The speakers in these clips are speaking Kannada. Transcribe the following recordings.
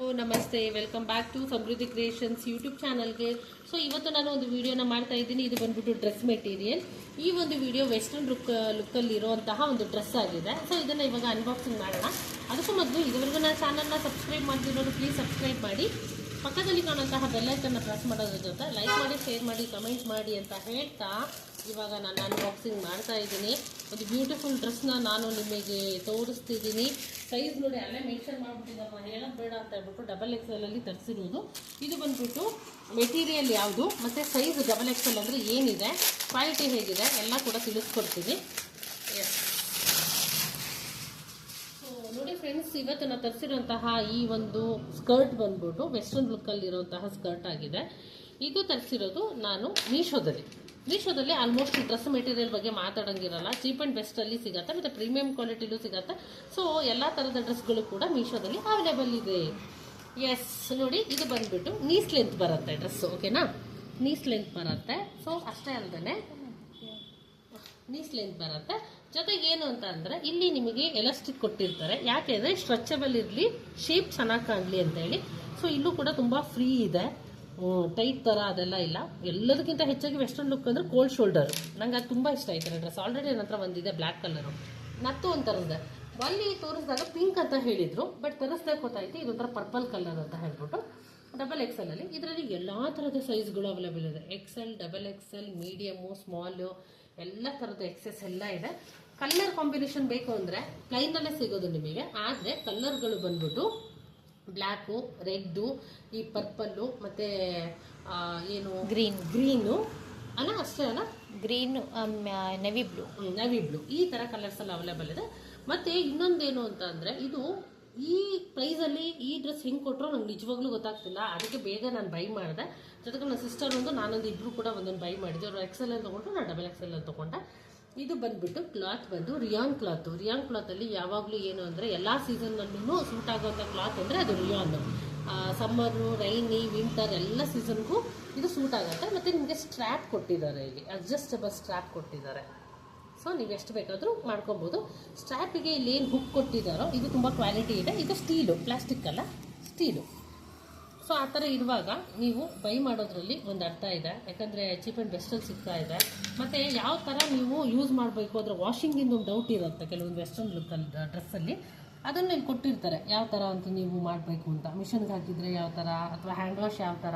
ನಮಸ್ತೆ welcome back to Samruddhi Creations YouTube ಚಾನಲ್ಗೆ ಸೊ ಇವತ್ತು ನಾನು ಒಂದು ವಿಡಿಯೋನ ಮಾಡ್ತಾ ಇದ್ದೀನಿ. ಇದು ಬಂದ್ಬಿಟ್ಟು ಡ್ರೆಸ್ ಮೆಟೀರಿಯಲ್ ಈ ಒಂದು ವಿಡಿಯೋ ವೆಸ್ಟರ್ನ್ ಲುಕ್ ಲುಕ್ಕಲ್ಲಿ ಇರುವಂತಹ ಒಂದು ಡ್ರೆಸ್ ಆಗಿದೆ. ಸೊ ಇದನ್ನು ಇವಾಗ ಅನ್ಬಾಕ್ಸಿಂಗ್ ಮಾಡೋಣ. ಅದಕ್ಕೂ ಮೊದಲು ಇದುವರೆಗೂ ನಾನು ಚಾನಲ್ನ ಸಬ್ಸ್ಕ್ರೈಬ್ ಮಾಡ್ತಿರೋದು ಪ್ಲೀಸ್ ಸಬ್ಸ್ಕ್ರೈಬ್ ಮಾಡಿ. ಪಕ್ಕದಲ್ಲಿ ಕಾಣುವಂತಹ ಬೆಲ್ಲೈಕನ್ನ ಪ್ರೆಸ್ ಮಾಡೋದ್ರ ಜೊತೆ ಲೈಕ್ ಮಾಡಿ ಶೇರ್ ಮಾಡಿ ಕಮೆಂಟ್ ಮಾಡಿ ಅಂತ ಹೇಳ್ತಾ ಇವಾಗ ನಾನು ಅನ್ಬಾಕ್ಸಿಂಗ್ ಮಾಡ್ತಾ ಇದ್ದೀನಿ. ಒಂದು ಬ್ಯೂಟಿಫುಲ್ ಡ್ರೆಸ್ನ ನಾನು ನಿಮಗೆ ತೋರಿಸ್ತಿದ್ದೀನಿ. ಸೈಜ್ ನೋಡಿ, ಅಲ್ಲೇ ಮೆನ್ಷನ್ ಮಾಡಿಬಿಟ್ಟಿದ್ದಪ್ಪ ಹೇಳೋದು ಬೇಡ ಅಂತ ಹೇಳ್ಬಿಟ್ಟು ಡಬಲ್ ಎಕ್ಸ್ ಅಲ್ಲಿ ತರಿಸಿರೋದು. ಇದು ಬಂದ್ಬಿಟ್ಟು ಮೆಟೀರಿಯಲ್ ಯಾವುದು? ಮತ್ತು ಸೈಜ್ ಡಬಲ್ ಎಕ್ಸೆಲ್ ಅಂದರೆ ಏನಿದೆ? ಕ್ವಾಲಿಟಿ ಹೇಗಿದೆ? ಎಲ್ಲ ಕೂಡ ತಿಳಿಸ್ಕೊಡ್ತೀನಿ. ಎಸ್ ಸೊ ನೋಡಿ ಫ್ರೆಂಡ್ಸ್, ಇವತ್ತು ನಾನು ತರಿಸಿರುವಂತಹ ಈ ಒಂದು ಸ್ಕರ್ಟ್ ಬಂದ್ಬಿಟ್ಟು ವೆಸ್ಟರ್ನ್ ಲುಕ್ಕಲ್ಲಿ ಇರುವಂತಹ ಸ್ಕರ್ಟ್ ಆಗಿದೆ. ಇದು ತರಿಸಿರೋದು ನಾನು ಮೀಶೋದಲ್ಲಿ. ಮೀಶೋದಲ್ಲಿ ಆಲ್ಮೋಸ್ಟ್ ಡ್ರೆಸ್ ಮೆಟೀರಿಯಲ್ ಬಗ್ಗೆ ಮಾತಾಡೋಂಗಿರಲ್ಲ. ಚೀಪ್ ಆ್ಯಂಡ್ ಬೆಸ್ಟಲ್ಲಿ ಸಿಗತ್ತೆ, ಮತ್ತು ಪ್ರೀಮಿಯಂ ಕ್ವಾಲಿಟಿಲೂ ಸಿಗತ್ತೆ. ಸೊ ಎಲ್ಲ ಥರದ ಡ್ರೆಸ್ಗಳು ಕೂಡ ಮೀಶೋದಲ್ಲಿ ಅವೈಲೇಬಲ್ ಇದೆ. ಎಸ್ ನೋಡಿ, ಇದು ಬಂದ್ಬಿಟ್ಟು ನೀಸ್ ಲೆಂತ್ ಬರುತ್ತೆ ಡ್ರೆಸ್ ಓಕೆನಾ ನೀಸ್ ಲೆಂತ್ ಬರುತ್ತೆ. ಸೊ ಅಷ್ಟೇ ಅಲ್ಲದೆ ನೀಸ್ ಲೆಂತ್ ಬರುತ್ತೆ. ಜೊತೆಗೆ ಏನು ಅಂತ ಅಂದ್ರೆ ಇಲ್ಲಿ ನಿಮಗೆ ಎಲಾಸ್ಟಿಕ್ ಕೊಟ್ಟಿರ್ತಾರೆ. ಯಾಕೆ ಅಂದರೆ ಸ್ಟ್ರೆಚಬಲ್ ಇರಲಿ, ಶೇಪ್ ಚೆನ್ನಾಗಿ ಕಾಣಲಿ ಅಂತ ಹೇಳಿ. ಸೊ ಇಲ್ಲೂ ಕೂಡ ತುಂಬಾ ಫ್ರೀ ಇದೆ. ಟೈಟ್ ತರ ಅದೆಲ್ಲ ಇಲ್ಲ. ಎಲ್ಲದಕ್ಕಿಂತ ಹೆಚ್ಚಾಗಿ ವೆಸ್ಟರ್ನ್ ಲುಕ್ ಅಂದ್ರೆ ಕೋಲ್ಡ್ ಶೋಲ್ಡರ್ ನಂಗೆ ಅದು ತುಂಬಾ ಇಷ್ಟ ಆಯ್ತು. ಡ್ರೆಸ್ ಆಲ್ರೆಡಿ ನನ್ನ ಹತ್ರ ಒಂದಿದೆ ಬ್ಲ್ಯಾಕ್ ಕಲರು ನತ್ತು ಒಂಥರದ್ದೆ ಅಲ್ಲಿ ತೋರಿಸಿದಾಗ ಪಿಂಕ್ ಅಂತ ಹೇಳಿದ್ರು ಬಟ್ ತರಿಸ್ದಾಗ ಗೊತ್ತಾಯ್ತು ಇದೊಂಥರ ಪರ್ಪಲ್ ಕಲರ್ ಅಂತ ಹೇಳ್ಬಿಟ್ಟು. ಡಬಲ್ ಎಕ್ಸೆಲ್ ಅಲ್ಲಿ. ಇದರಲ್ಲಿ ಎಲ್ಲಾ ಥರದ ಸೈಜ್ಗಳು ಅವೈಲೇಬಲ್ ಇದೆ. XL double XL medium small ಎಲ್ಲ ಥರದ ಎಕ್ಸೆಸ್ ಎಲ್ಲ ಇದೆ. ಕಲರ್ ಕಾಂಬಿನೇಷನ್ ಬೇಕು ಅಂದರೆ ಪ್ಲೈನಲ್ಲೇ ಸಿಗೋದು ನಿಮಗೆ. ಆದರೆ ಕಲರ್ಗಳು ಬಂದ್ಬಿಟ್ಟು ಬ್ಲ್ಯಾಕು ರೆಡ್ಡು ಈ ಪರ್ಪಲ್ಲು ಮತ್ತು ಏನು? ಗ್ರೀನ್ ಗ್ರೀನು ಅಲ್ಲ ಅಷ್ಟೇ ಅಲ್ಲ? Green navy blue navy blue ಈ ತರ ಕಲರ್ಸ್ ಎಲ್ಲ ಅವೈಲೇಬಲ್ ಇದೆ. ಮತ್ತೆ ಇನ್ನೊಂದೇನು ಅಂತ ಅಂದ್ರೆ ಇದು ಈ ಪ್ರೈಸ್ ಅಲ್ಲಿ ಈ ಡ್ರೆಸ್ ಹೆಂಗೆ ಕೊಟ್ಟರು ನಂಗೆ ನಿಜವಾಗ್ಲೂ ಗೊತ್ತಾಗ್ತಿಲ್ಲ. ಅದಕ್ಕೆ ಬೇಗ ನಾನು ಬೈ ಮಾಡಿದೆ. ಜೊತೆಗೆ ನನ್ನ ಸಿಸ್ಟರ್ ಒಂದು ನಾನೊಂದು ಇಬ್ರು ಕೂಡ ಒಂದೊಂದು ಬೈ ಮಾಡಿದ್ದೆ ಅವರು ಎಕ್ಸೆಲ್ ಅಲ್ಲಿ ತಗೊಂಡು ನಾನು ಡಬಲ್ ಎಕ್ಸೆಲ್ ಅಲ್ಲಿ ತಗೊಂಡೆ. ಇದು ಬಂದ್ಬಿಟ್ಟು ಕ್ಲಾತ್ ಬಂದು ರಿಯಾನ್ ಕ್ಲಾತ್. ರಿಯಾನ್ ಕ್ಲಾತ್ ಅಲ್ಲಿ ಯಾವಾಗಲೂ ಏನು ಅಂದ್ರೆ ಎಲ್ಲಾ ಸೀಸನ್ ನಲ್ಲೂ ಸೂಟ್ ಆಗುವಂತ ಕ್ಲಾತ್ ಅಂದ್ರೆ ಅದು ರಿಯಾನ್. ಸಮ್ಮರು, ರೈನಿ, ವಿಂಟರ್ ಎಲ್ಲ ಸೀಸನ್ಗೂ ಇದು ಸೂಟ್ ಆಗುತ್ತೆ. ಮತ್ತೆ ನಿಮಗೆ ಸ್ಟ್ರ್ಯಾಪ್ ಕೊಟ್ಟಿದ್ದಾರೆ ಇಲ್ಲಿ. ಅಡ್ಜಸ್ಟಬಲ್ ಸ್ಟ್ರ್ಯಾಪ್ ಕೊಟ್ಟಿದ್ದಾರೆ. ಸೊ ನೀವು ಎಷ್ಟು ಬೇಕಾದರೂ ಮಾಡ್ಕೊಬೋದು. ಸ್ಟ್ರ್ಯಾಪಿಗೆ ಇಲ್ಲಿ ಏನು ಹುಕ್ ಕೊಟ್ಟಿದ್ದಾರೋ, ಇದು ತುಂಬ ಕ್ವಾಲಿಟಿ ಇದೆ. ಇದು ಸ್ಟೀಲು ಪ್ಲಾಸ್ಟಿಕ್ ಅಲ್ಲ ಸ್ಟೀಲು ಸೊ ಆ ಥರ ಇರುವಾಗ ನೀವು ಬೈ ಮಾಡೋದ್ರಲ್ಲಿ ಒಂದು ಅರ್ಥ ಇದೆ. ಯಾಕಂದರೆ ಚೀಪ್ ಆ್ಯಂಡ್ ಬೆಸ್ಟಲ್ಲಿ ಸಿಗ್ತಾ ಇದೆ. ಮತ್ತು ಯಾವ ಥರ ನೀವು ಯೂಸ್ ಮಾಡಬೇಕು? ಅದರ ವಾಷಿಂಗಿಂದ ಒಂದು ಡೌಟ್ ಇರುತ್ತೆ ಕೆಲವೊಂದು ವೆಸ್ಟರ್ನ್ ಲುಕ್ಕಲ್ಲಿ ಡ್ರೆಸ್ಸಲ್ಲಿ ಅದನ್ನು ಇಲ್ಲಿ ಕೊಟ್ಟಿರ್ತಾರೆ. ಯಾವ ಥರ ಅಂತ ನೀವು ಮಾಡಬೇಕು ಅಂತ. ಮಿಷನ್ಗೆ ಹಾಕಿದರೆ ಯಾವ ಥರ? ಅಥವಾ ಹ್ಯಾಂಡ್ ವಾಶ್ ಯಾವ ಥರ?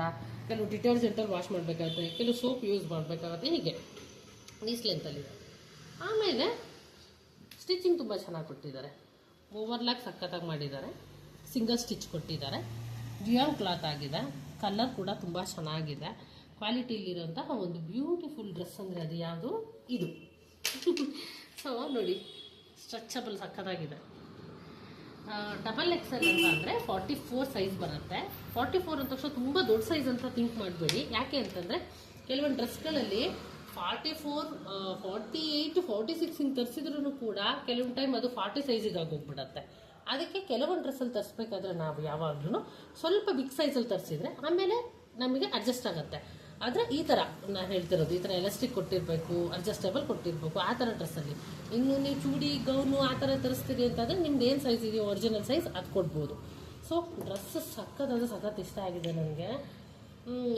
ಕೆಲವು ಡಿಟರ್ಜೆಂಟಲ್ಲಿ ವಾಶ್ ಮಾಡಬೇಕಾಗುತ್ತೆ. ಕೆಲವು ಸೋಪ್ ಯೂಸ್ ಮಾಡಬೇಕಾಗುತ್ತೆ. ಹೀಗೆ. ನೀಸ್ ಆಮೇಲೆ ಸ್ಟಿಚಿಂಗ್ ತುಂಬ ಚೆನ್ನಾಗಿ ಕೊಟ್ಟಿದ್ದಾರೆ. ಓವರ್ಲಾಕ್ ಸಖತ್ತಾಗಿ ಮಾಡಿದ್ದಾರೆ. ಸಿಂಗಲ್ ಸ್ಟಿಚ್ ಕೊಟ್ಟಿದ್ದಾರೆ. ರಿಯಾನ್ ಕ್ಲಾತ್ ಆಗಿದೆ. ಕಲರ್ ಕೂಡ ತುಂಬ ಚೆನ್ನಾಗಿದೆ. ಕ್ವಾಲಿಟಿಲಿರುವಂತಹ ಒಂದು ಬ್ಯೂಟಿಫುಲ್ ಡ್ರೆಸ್ ಅಂದರೆ ಅದು ಯಾವುದು? ಇದು. ಸೊ ನೋಡಿ, ಸ್ಟ್ರೆಚಬಲ್ ಸಕ್ಕದಾಗಿದೆ ಡಬಲ್ ಎಕ್ಸೆಲ್ ಅಂತ ಅಂದರೆ ಫಾರ್ಟಿ ಫೋರ್ ಸೈಜ್ ಬರುತ್ತೆ. ಫಾರ್ಟಿ ಫೋರ್ ಅಂತ ತಕ್ಷಣ ತುಂಬ ದೊಡ್ಡ ಸೈಜ್ ಅಂತ ಥಿಂಕ್ ಮಾಡಬೇಡಿ. ಯಾಕೆ ಅಂತಂದರೆ ಕೆಲವೊಂದು ಡ್ರೆಸ್ಗಳಲ್ಲಿ forty four forty eight forty six ಹಿಂಗೆ ತರಿಸಿದ್ರು ಕೂಡ ಕೆಲವೊಂದು ಟೈಮ್ ಅದು ಫಾರ್ಟಿ ಸೈಜಿಗೆ ಆಗೋಗ್ಬಿಡತ್ತೆ ಅದಕ್ಕೆ ಕೆಲವೊಂದು ಡ್ರೆಸ್ಸಲ್ಲಿ ತರಿಸ್ಬೇಕಾದ್ರೆ ನಾವು ಯಾವಾಗಲೂ ಸ್ವಲ್ಪ ಬಿಗ್ ಸೈಜಲ್ಲಿ ತರಿಸಿದ್ರೆ ಆಮೇಲೆ ನಮಗೆ ಅಡ್ಜಸ್ಟ್ ಆಗುತ್ತೆ. ಆದರೆ ಈ ಥರ ನಾನು ಹೇಳ್ತಿರೋದು, ಈ ಥರ ಎಲಾಸ್ಟಿಕ್ ಕೊಟ್ಟಿರಬೇಕು ಅಡ್ಜಸ್ಟಬಲ್ ಕೊಟ್ಟಿರಬೇಕು, ಆ ಥರ ಡ್ರೆಸ್ಸಲ್ಲಿ ಇನ್ನು ನೀವು ಚೂಡಿ ಗೌನು ಆ ಥರ ತರಿಸ್ತೀರಿ ಅಂತಂದರೆ ನಿಮ್ದು ಏನು ಸೈಜ್ ಇದೆಯೋ ಒರಿಜಿನಲ್ ಸೈಜ್ ಅದು ಕೊಡ್ಬೋದು. ಸೊ ಡ್ರೆಸ್ ಸಖತ್ತಾದ ಸಖತ್ ಇಷ್ಟ ಆಗಿದೆ ನನಗೆ.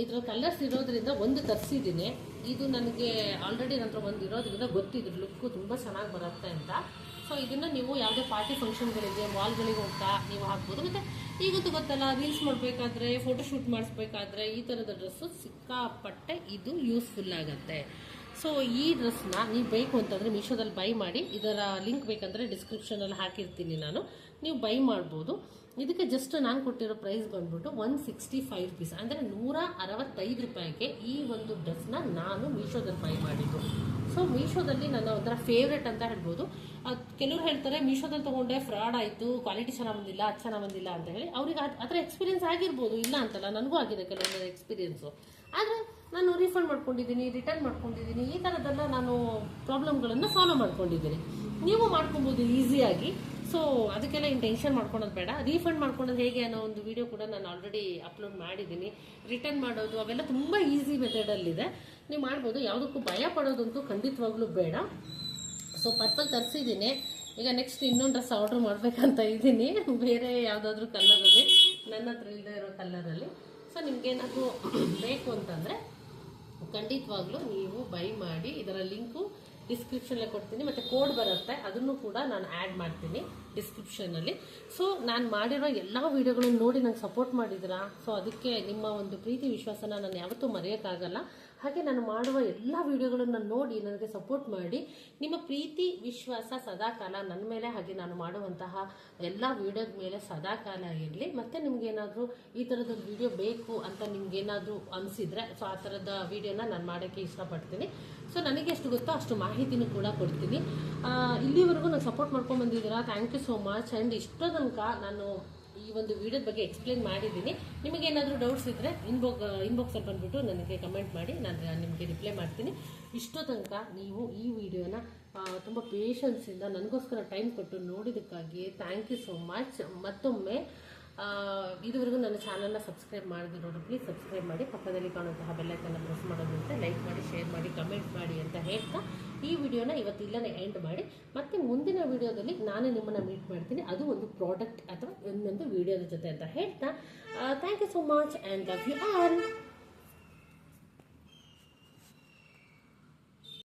ಇದ್ರ ಕಲರ್ಸ್ ಇರೋದ್ರಿಂದ ಒಂದು ತರಿಸಿದ್ದೀನಿ ಇದು ನನಗೆ ಆಲ್ರೆಡಿ ನನ್ನ ಒಂದು ಇರೋದ್ರಿಂದ ಗೊತ್ತಿದ್ರು ಲುಕ್ಕು ತುಂಬ ಚೆನ್ನಾಗಿ ಬರುತ್ತೆ ಅಂತ. ಸೊ ಇದನ್ನು ನೀವು ಯಾವುದೇ ಪಾರ್ಟಿ ಫಂಕ್ಷನ್ಗಳಿಗೆ ಮಾಲ್ಗಳಿಗೆ ಹೋಗ್ತಾ ನೀವು ಹಾಕ್ಬೋದು. ಮತ್ತು ಈಗಂತೂ ಗೊತ್ತಲ್ಲ ರೀಲ್ಸ್ ಮಾಡಬೇಕಾದ್ರೆ ಫೋಟೋಶೂಟ್ ಮಾಡಿಸ್ಬೇಕಾದ್ರೆ ಈ ಥರದ ಡ್ರೆಸ್ಸು ಸಿಕ್ಕಾಪಟ್ಟೆ ಇದು ಯೂಸ್ಫುಲ್ ಆಗುತ್ತೆ. ಸೊ ಈ ಡ್ರೆಸ್ನ ನೀವು ಬೇಕು ಅಂತಂದರೆ ಮೀಶೋದಲ್ಲಿ ಬೈ ಮಾಡಿ, ಇದರ ಲಿಂಕ್ ಬೇಕಂದರೆ ಡಿಸ್ಕ್ರಿಪ್ಷನಲ್ಲಿ ಹಾಕಿರ್ತೀನಿ ನಾನು. ನೀವು ಬೈ ಮಾಡ್ಬೋದು. ಇದಕ್ಕೆ ಜಸ್ಟ್ ನಾನು ಕೊಟ್ಟಿರೋ ಪ್ರೈಸ್ ಬಂದ್ಬಿಟ್ಟು ಒನ್ ಸಿಕ್ಸ್ಟಿ ಫೈವ್ ರುಪೀಸ್ ಅಂದರೆ ನೂರ ಅರವತ್ತೈದು ರೂಪಾಯಿಗೆ ಈ ಒಂದು ಡ್ರೆಸ್ನ ನಾನು ಮೀಶೋದಲ್ಲಿ ಬೈ ಮಾಡಿದ್ದು. ಸೊ ಮೀಶೋದಲ್ಲಿ ನನ್ನ ಒಂಥರ ಫೇವ್ರೇಟ್ ಅಂತ ಹೇಳ್ಬೋದು. ಕೆಲವರು ಹೇಳ್ತಾರೆ ಮೀಶೋದಲ್ಲಿ ತೊಗೊಂಡೆ ಫ್ರಾಡ್ ಆಯಿತು ಕ್ವಾಲಿಟಿ ಚೆನ್ನಾಗಿ ಬಂದಿಲ್ಲ, ಅದು ಚೆನ್ನಾಗಿ ಬಂದಿಲ್ಲ ಅಂತ ಹೇಳಿ. ಅವ್ರಿಗೆ ಆ ಥರ ಎಕ್ಸ್ಪೀರಿಯನ್ಸ್ ಆಗಿರ್ಬೋದು. ಇಲ್ಲ ಅಂತಲ್ಲ, ನನಗೂ ಆಗಿದೆ ಕೆಲವೊಂದು ಎಕ್ಸ್ಪೀರಿಯೆನ್ಸು ಆದರೆ ನಾನು ರೀಫಂಡ್ ಮಾಡ್ಕೊಂಡಿದ್ದೀನಿ ರಿಟರ್ನ್ ಮಾಡ್ಕೊಂಡಿದ್ದೀನಿ, ಈ ಥರದ್ದೆಲ್ಲ ನಾನು ಪ್ರಾಬ್ಲಮ್ಗಳನ್ನು ಸಾಲ್ವ್ ಮಾಡ್ಕೊಂಡಿದ್ದೀನಿ. ನೀವು ಮಾಡ್ಕೊಬೋದು ಈಸಿಯಾಗಿ ಸೊ ಅದಕ್ಕೆಲ್ಲ ಟೆನ್ಷನ್ ಮಾಡ್ಕೊಳೋದು ಬೇಡ. ರೀಫಂಡ್ ಮಾಡ್ಕೊಳೋದು ಹೇಗೆ ಅನ್ನೋ ಒಂದು ವಿಡಿಯೋ ಕೂಡ ನಾನು ಆಲ್ರೆಡಿ ಅಪ್ಲೋಡ್ ಮಾಡಿದ್ದೀನಿ. ರಿಟರ್ನ್ ಮಾಡೋದು ಅವೆಲ್ಲ ತುಂಬ ಈಸಿ ಮೆಥಡಲ್ಲಿದೆ ನೀವು ಮಾಡ್ಬೋದು. ಯಾವುದಕ್ಕೂ ಭಯ ಪಡೋದಂತೂ ಖಂಡಿತವಾಗ್ಲೂ ಬೇಡ. ಸೊ ಪರ್ಪಲ್ ತರಿಸಿದ್ದೀನಿ. ಈಗ ನೆಕ್ಸ್ಟ್ ಇನ್ನೊಂದು ಡ್ರೆಸ್ ಆರ್ಡ್ರ್ ಮಾಡಬೇಕಂತ ಇದ್ದೀನಿ. ಬೇರೆ ಯಾವುದಾದ್ರೂ ಕಲರಲ್ಲಿ ನನ್ನ ಹತ್ರ ಇಲ್ಲದೆ ಇರೋ ಕಲರಲ್ಲಿ ಸೊ ನಿಮಗೇನಾದರೂ ಬೇಕು ಅಂತಂದರೆ ಖಂಡಿತವಾಗ್ಲೂ ನೀವು ಬೈ ಮಾಡಿ, ಇದರ ಲಿಂಕು ಡಿಸ್ಕ್ರಿಪ್ಷನ್ಲೇ ಕೊಡ್ತೀನಿ. ಮತ್ತು ಕೋಡ್ ಬರುತ್ತೆ, ಅದನ್ನು ಕೂಡ ನಾನು ಆ್ಯಡ್ ಮಾಡ್ತೀನಿ ಡಿಸ್ಕ್ರಿಪ್ಷನಲ್ಲಿ ಸೊ ನಾನು ಮಾಡಿರೋ ಎಲ್ಲ ವೀಡಿಯೋಗಳನ್ನು ನೋಡಿ ನಂಗೆ ಸಪೋರ್ಟ್ ಮಾಡಿದ್ದೀರಾ? ಸೊ ಅದಕ್ಕೆ ನಿಮ್ಮ ಒಂದು ಪ್ರೀತಿ, ವಿಶ್ವಾಸನ ನಾನು ಯಾವತ್ತೂ ಮರೆಯೋಕ್ಕಾಗಲ್ಲ. ಹಾಗೆ ನಾನು ಮಾಡುವ ಎಲ್ಲ ವಿಡಿಯೋಗಳನ್ನು ನೋಡಿ ನನಗೆ ಸಪೋರ್ಟ್ ಮಾಡಿ. ನಿಮ್ಮ ಪ್ರೀತಿ, ವಿಶ್ವಾಸ ಸದಾಕಾಲ ನನ್ನ ಮೇಲೆ ಹಾಗೆ ನಾನು ಮಾಡುವಂತಹ ಎಲ್ಲ ವಿಡಿಯೋದ ಮೇಲೆ ಸದಾಕಾಲ ಇರಲಿ. ಮತ್ತು ನಿಮಗೇನಾದರೂ ಈ ಥರದೊಂದು ವಿಡಿಯೋ ಬೇಕು ಅಂತ ನಿಮ್ಗೇನಾದರೂ ಅನಿಸಿದ್ರೆ ಸೊ ಆ ಥರದ ವಿಡಿಯೋನ ನಾನು ಮಾಡೋಕ್ಕೆ ಇಷ್ಟಪಡ್ತೀನಿ. ಸೊ ನನಗೆ ಎಷ್ಟು ಗೊತ್ತೋ ಅಷ್ಟು ಮಾಹಿತಿನೂ ಕೂಡ ಕೊಡ್ತೀನಿ. ಇಲ್ಲಿವರೆಗೂ ನಾನು ಸಪೋರ್ಟ್ ಮಾಡ್ಕೊಂಡು ಬಂದಿದ್ದೀರಾ? Thank you so much and ಇಷ್ಟೋ ತನಕ ನಾನು ಈ ಒಂದು ವಿಡಿಯೋದ ಬಗ್ಗೆ ಎಕ್ಸ್ಪ್ಲೇನ್ ಮಾಡಿದ್ದೀನಿ. ನಿಮಗೆ ಏನಾದರೂ ಡೌಟ್ಸ್ ಇದ್ದರೆ ಇನ್ಬಾಕ್ ಇನ್ಬಾಕ್ಸಲ್ಲಿ ಬಂದುಬಿಟ್ಟು ನನಗೆ ಕಮೆಂಟ್ ಮಾಡಿ, ನಾನು ನಿಮಗೆ ರಿಪ್ಲೈ ಮಾಡ್ತೀನಿ. ಇಷ್ಟೋ ತನಕ ನೀವು ಈ ವಿಡಿಯೋನ ತುಂಬ ಪೇಷನ್ಸಿಂದ ನನಗೋಸ್ಕರ ಟೈಮ್ ಕೊಟ್ಟು ನೋಡಿದ್ದಕ್ಕಾಗಿ ಥ್ಯಾಂಕ್ ಯು ಸೋ ಮಚ್ ಮತ್ತೊಮ್ಮೆ ಇದುವರೆಗೂ ನನ್ನ ಚಾನಲ್ನ ಸಬ್ಸ್ಕ್ರೈಬ್ ಮಾಡದಿರೋರು ಪ್ಲೀಸ್ ಸಬ್ಸ್ಕ್ರೈಬ್ ಮಾಡಿ, ಪಕ್ಕದಲ್ಲಿ ಕಾಣುವಂತಹ ಬೆಲ್ಲೈಕನ್ನ ಪ್ರೆಸ್ ಮಾಡೋದಂತೆ ಲೈಕ್ ಮಾಡಿ ಶೇರ್ ಮಾಡಿ ಕಮೆಂಟ್ ಮಾಡಿ ಅಂತ ಹೇಳ್ತಾ ಈ ವಿಡಿಯೋನ ಇವತ್ತು ಇಲ್ಲನೇ ಎಂಡ್ ಮಾಡಿ. ಮತ್ತೆ ಮುಂದಿನ ವಿಡಿಯೋದಲ್ಲಿ ನಾನೇ ನಿಮ್ಮನ್ನು ಮೀಟ್ ಮಾಡ್ತೀನಿ. ಅದು ಒಂದು ಪ್ರಾಡಕ್ಟ್ ಅಥವಾ ಇನ್ನೊಂದು ವಿಡಿಯೋದ ಜೊತೆ ಅಂತ ಹೇಳ್ತಾ. Thank you so much and love you all